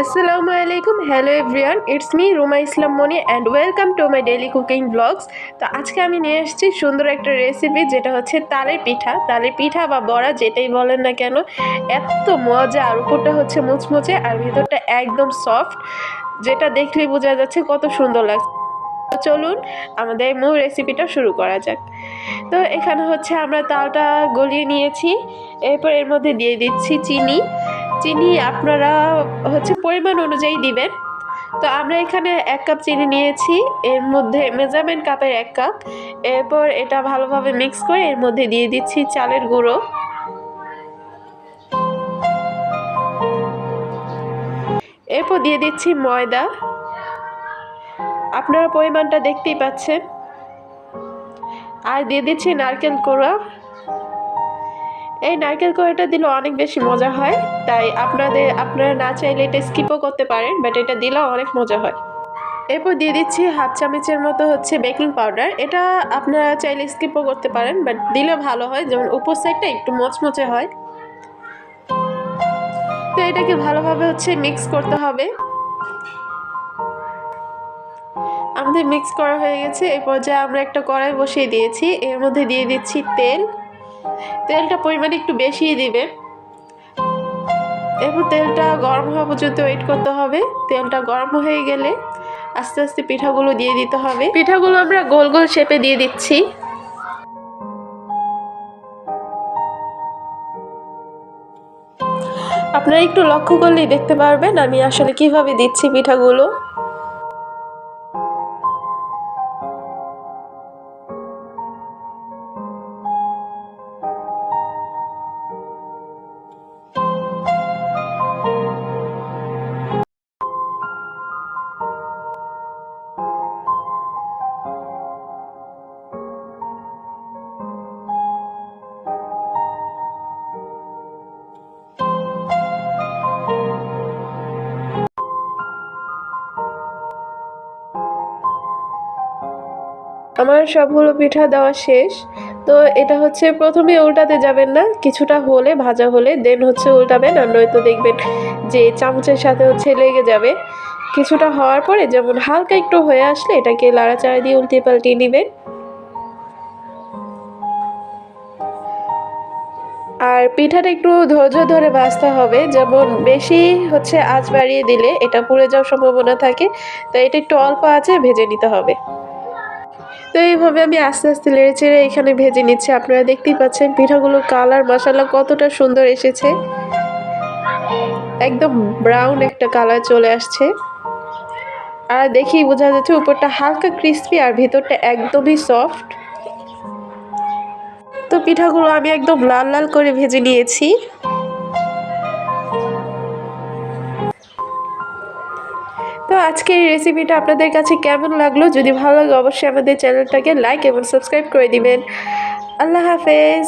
আসসালামু আলাইকুম hello everyone it's me Ruma Islam Moni and welcome to my daily cooking blogs তো আজকে আমি নিয়ে এসেছি সুন্দর একটা রেসিপি যেটা হচ্ছে তালের পিঠা। তালের পিঠা বা বড়া যেটাই বলেন না কেন, এত মজা আর উপরটা হচ্ছে মুচমুচে আর ভিতরটা একদম সফট যেটা দেখলেই বোঝা যাচ্ছে কত সুন্দর লাগছে। চলুন আমাদের মূল রেসিপিটা শুরু করা যাক। তো এখানে হচ্ছে আমরা তালটা গলিয়ে নিয়েছি, এরপর এর মধ্যে দিয়ে দিচ্ছি চিনি। চিনি আপনারা হচ্ছে পরিমাণ অনুযায়ী দিবেন। তো আমরা এখানে এক কাপ চিনি নিয়েছি, এর মধ্যে মেজারমেন্ট কাপের এক কাপ। এরপর এটা ভালোভাবে মিক্স করে এর মধ্যে দিয়ে দিচ্ছি চালের গুঁড়ো। এরপর দিয়ে দিচ্ছি ময়দা। আপনারা পরিমাণটা দেখতেই পাচ্ছেন। আর দিয়ে দিচ্ছি নারকেল কোড়া। এই নারকেল কোড়াটা দিলে অনেক বেশি মজা হয়, তাই আপনাদের, আপনারা না চাইলে এটা স্কিপও করতে পারেন বাট এটা দিলেও অনেক মজা হয়। এরপর দিয়ে দিচ্ছি হাফ চামচের মতো হচ্ছে বেকিং পাউডার, এটা আপনারা চাইলে স্কিপও করতে পারেন বাট দিলে ভালো হয়, যেমন উপর সাইডটা একটু মচমচে হয়। তো এটাকে ভালোভাবে হচ্ছে মিক্স করতে হবে। আমাদের মিক্স করা হয়ে গেছে এই পর্যায়ে আমরা একটা কড়াই বসিয়ে দিয়েছি, এর মধ্যে দিয়ে দিচ্ছি তেল। তেলটা পরিমাণে একটু বেশিই দিবেন এরপর তেলটা গরম হওয়া পর্যন্ত ওয়েট করতে হবে। তেলটা গরম হয়ে গেলে আস্তে আস্তে পিঠাগুলো দিয়ে দিতে হবে। পিঠাগুলো আমরা গোল গোল শেপে দিয়ে দিচ্ছি। আপনারা একটু লক্ষ্য করলেই দেখতে পারবেন আমি আসলে কীভাবে দিচ্ছি পিঠাগুলো। আমার সবগুলো পিঠা দেওয়া শেষ। তো এটা হচ্ছে প্রথমে উল্টাতে যাবেন না, কিছুটা হলে, ভাজা হলে দেন হচ্ছে উল্টাবেন। আর নয়তো দেখবেন যে চামচের সাথে হচ্ছে লেগে যাবে। কিছুটা হওয়ার পরে যেমন হালকা একটু হয়ে আসলে এটাকে লাড়াচাড়া দিয়ে উল্টে পাল্টিয়ে নেবেন। আর পিঠাটা একটু ধৈর্য ধরে ভাজতে হবে। যেমন বেশি হচ্ছে আঁচ বাড়িয়ে দিলে এটা পুড়ে যাওয়ার সম্ভাবনা থাকে তো এটা একটু অল্প আঁচে ভেজে নিতে হবে। তো এইভাবে আমি আস্তে আস্তে লেড়ে চেড়ে এখানে ভেজে নিচ্ছি। আপনারা দেখতেই পাচ্ছেন পিঠাগুলোর কালার মশালা কতটা সুন্দর এসেছে। একদম ব্রাউন একটা কালার চলে আসছে। আর দেখি বোঝা যাচ্ছে উপরটা হালকা ক্রিস্পি আর ভিতরটা একদমই সফট তো পিঠাগুলো আমি একদম লাল লাল করে ভেজে নিয়েছি। তো আজকের এই রেসিপিটা আপনাদের কাছে কেমন লাগল? যদি ভালো লাগে, অবশ্যই আমাদের চ্যানেলটাকে লাইক এবং সাবস্ক্রাইব করে দিবেন। আল্লাহ হাফেজ।